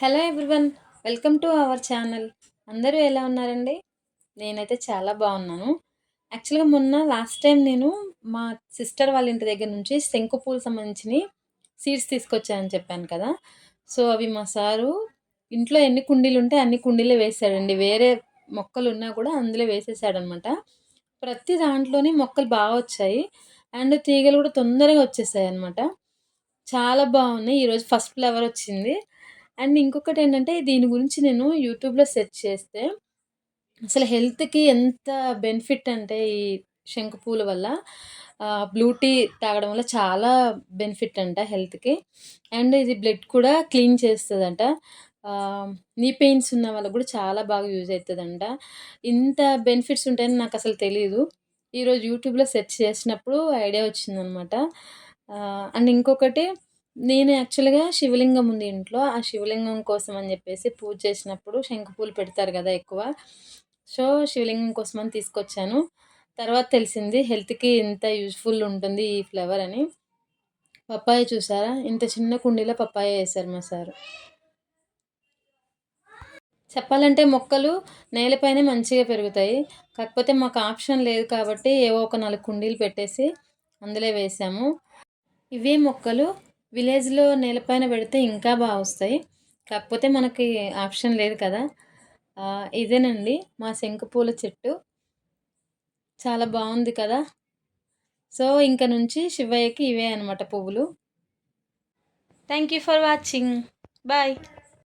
Hello everyone welcome to our channel. అందరూ ఎలా ఉన్నారండి? నేనైతే చాలా బాగున్నాను. యాక్చువల్గా మొన్న లాస్ట్ టైం నేను మా సిస్టర్ వాళ్ళ ఇంటి దగ్గర నుంచి శంకు పూలు సంబంధించిన సీడ్స్ తీసుకొచ్చానని చెప్పాను కదా. సో అవి మా సారు ఇంట్లో ఎన్ని కుండీలు ఉంటే అన్ని కుండీలే వేసాడండి. వేరే మొక్కలు ఉన్నా కూడా అందులో వేసేసాడనమాట. ప్రతి దాంట్లోనే మొక్కలు బాగా వచ్చాయి. అండ్ తీగలు కూడా తొందరగా వచ్చేసాయి అనమాట చాలా బాగున్నాయి. ఈరోజు ఫస్ట్ ఫ్లవర్ వచ్చింది. అండ్ ఇంకొకటి ఏంటంటే దీని గురించి నేను యూట్యూబ్‌లో సెర్చ్ చేస్తే అసలు హెల్త్‌కి ఎంత బెనిఫిట్ అంటే ఈ శంకు పూల వల్ల బ్లూ టీ తాగడం వల్ల చాలా బెనిఫిట్ అంట హెల్త్‌కి. అండ్ ఇది బ్లడ్ కూడా క్లీన్ చేస్తుందంట నీ పెయిన్స్ ఉన్న వాళ్ళకి కూడా చాలా బాగా యూజ్ అవుతుందంట ఇంత బెనిఫిట్స్ ఉంటాయని నాకు అసలు తెలియదు ఈరోజు యూట్యూబ్‌లో సెర్చ్ చేసినప్పుడు ఐడియా వచ్చిందనమాట. అండ్ ఇంకొకటి నేను యాక్చువల్‌గా శివలింగం ఉంది ఇంట్లో. ఆ శివలింగం కోసం అని చెప్పేసి పూజ చేసినప్పుడు శంఖపూలు పెడతారు కదా ఎక్కువ. సో, శివలింగం కోసం అని తీసుకొచ్చాను. తర్వాత తెలిసింది హెల్త్‌కి ఇంత యూజ్‌ఫుల్ ఉంటుంది ఈ ఫ్లవర్ అని. పప్పాయ చూసారా? ఇంత చిన్న కుండీలో పప్పాయ వేశారు మా సారు. చెప్పాలంటే మొక్కలు నేలపైనే మంచిగా పెరుగుతాయి. కాకపోతే మాకు ఆప్షన్ లేదు కాబట్టి ఏవో ఒక నాలుగు కుండీలు పెట్టేసి అందులో వేసాము. ఇవే మొక్కలు విలేజ్‌లో నేలపైన పెడితే ఇంకా బాగా వస్తాయి కాకపోతే మనకి ఆప్షన్ లేదు కదా! ఇదేనండి మా శంకుపూల చెట్టు. చాలా బాగుంది కదా! సో, ఇంక నుంచి శివయ్యకి ఇవే అనమాట పువ్వులు. Thank you for watching. Bye.